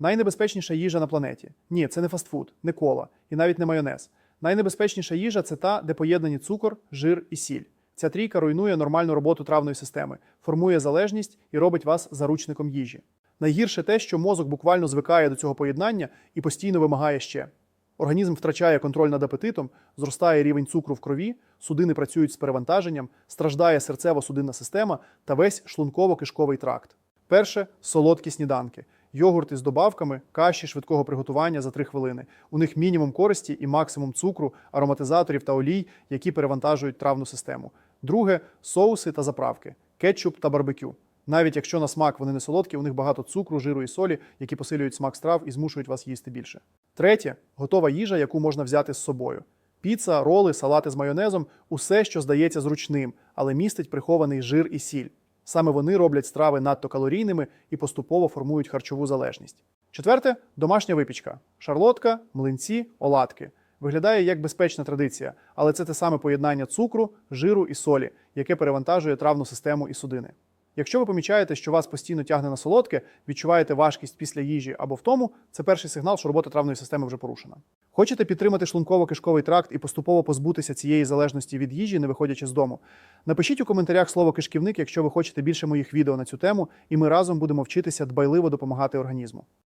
Найнебезпечніша їжа на планеті. Ні, це не фастфуд, не кола і навіть не майонез. Найнебезпечніша їжа це та, де поєднані цукор, жир і сіль. Ця трійка руйнує нормальну роботу травної системи, формує залежність і робить вас заручником їжі. Найгірше те, що мозок буквально звикає до цього поєднання і постійно вимагає ще. Організм втрачає контроль над апетитом, зростає рівень цукру в крові, судини працюють з перевантаженням, страждає серцево-судинна система та весь шлунково-кишковий тракт. Перше солодкі сніданки. Йогурти з добавками, каші швидкого приготування за 3 хвилини. У них мінімум користі і максимум цукру, ароматизаторів та олій, які перевантажують травну систему. Друге соуси та заправки, кетчуп та барбекю. Навіть якщо на смак вони не солодкі, у них багато цукру, жиру і солі, які посилюють смак страв і змушують вас їсти більше. Третє готова їжа, яку можна взяти з собою. Піца, роли, салати з майонезом усе, що здається зручним, але містить прихований жир і сіль. Саме вони роблять страви надто калорійними і поступово формують харчову залежність. Четверте домашня випічка: шарлотка, млинці, оладки. Виглядає як безпечна традиція, але це те саме поєднання цукру, жиру і солі, яке перевантажує травну систему і судини. Якщо ви помічаєте, що вас постійно тягне на солодке, відчуваєте важкість після їжі або втому, це перший сигнал, що робота травної системи вже порушена. Хочете підтримати шлунково-кишковий тракт і поступово позбутися цієї залежності від їжі, не виходячи з дому? Напишіть у коментарях слово кишківник, якщо ви хочете більше моїх відео на цю тему, і ми разом будемо вчитися дбайливо допомагати організму.